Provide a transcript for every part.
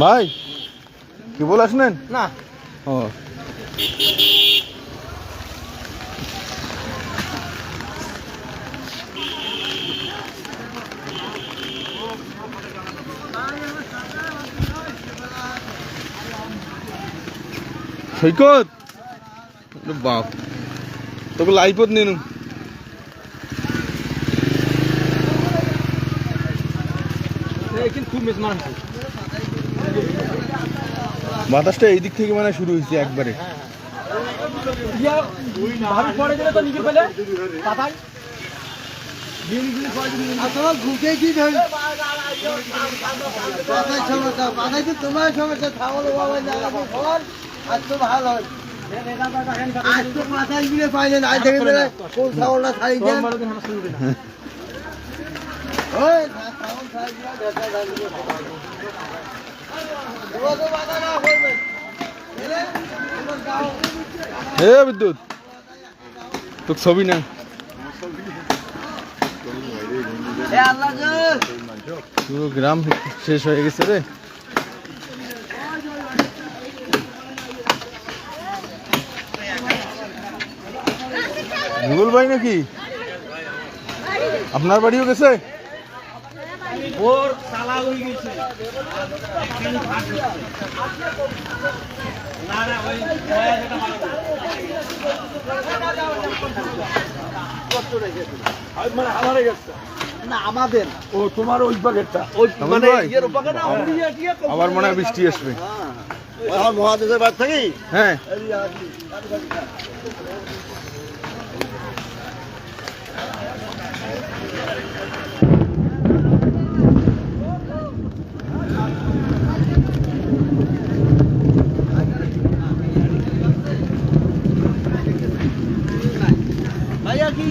ভাই কি বল আসলেন না। ও। সৈকত? ওরে বাপ তোকে লাইফত নিন বাতাসটা এই দিক থেকে মানে শুরু হয়েছে একবারে। ইয়া আজ তো আজ মাথায় গিয়ে পাইলে না দেখে বেড়ে কোন ছাগলটা ছাড়ি হে বিদ্যুৎ, তোর ছবি না। পুরো গ্রাম শেষ হয়ে গেছে রে। ভাই নাকি? আপনার বাড়িও গেছে? ওর সালা হয়ে গেছে। না না ওই ওয়া যেটা ভালো মানে আমার গেছে আমাদের। ও তোমার ওই ওই মানে কি আবার মনে হয় বৃষ্টি আসবে। আমার মহাদেশের বাদ থাকি? হ্যাঁ ভাইয়া কি ইয়ে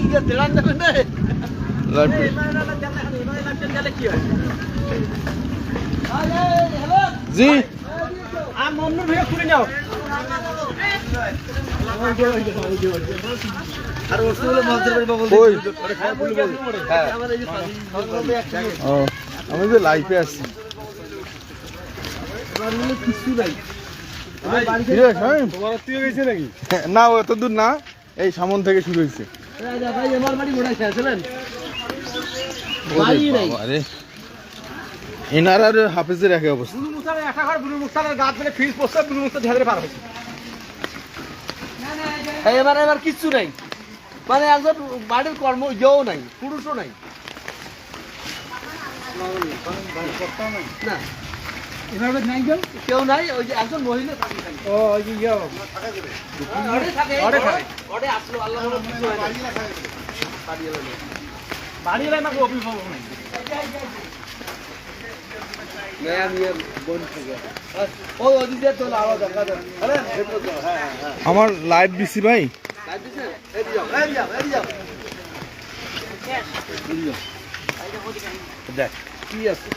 দিলান দেবেন না লাগবে জি আর মন্নুর ভিড়ে খুলে নাও আর ওসুল মন্ত্রের বাড়ি বাবু কই হ্যাঁ আমার এই যে সাথী একসাথে আমি যে লাইফে কিছু নাই হ্যাঁ? নাকি না ও এত দূর না এই সামন থেকে শুরু হয়েছে রাজা ভাই আমার বাড়ি ঘোড়ায় খেয়েছিলেন ওরে বাড়ি নাই। বাবা রে। এনার আর হাফিজের একই অবস্থা বুলু মুস্তারের একটা ঘর বুলু মুস্তারের গাছ মানে ফ্রিজ বসছে বুলু মুস্তার ঝাড়ে পার হয়েছে এবার এবার কিচ্ছু নাই মানে একজন বাড়ির কর্ম ইয়েও নাই পুরুষও নাই না এভাবে নাই গেল কেউ নাই ওই যে একজন মহিলা থাকে। ও ওই যে ইয়ে ঘরে থাকে ঘরে থাকে। ঘরে আসলো আল্লাহ কিছু হয় না। বাড়ি এলো বাড়ি আলাদা, আলাদা। আরে, ভেতরে যাও, হ্যাঁ, হ্যাঁ, হ্যাঁ। আমার লাইভ দিছি ভাই। দেখ কি আছে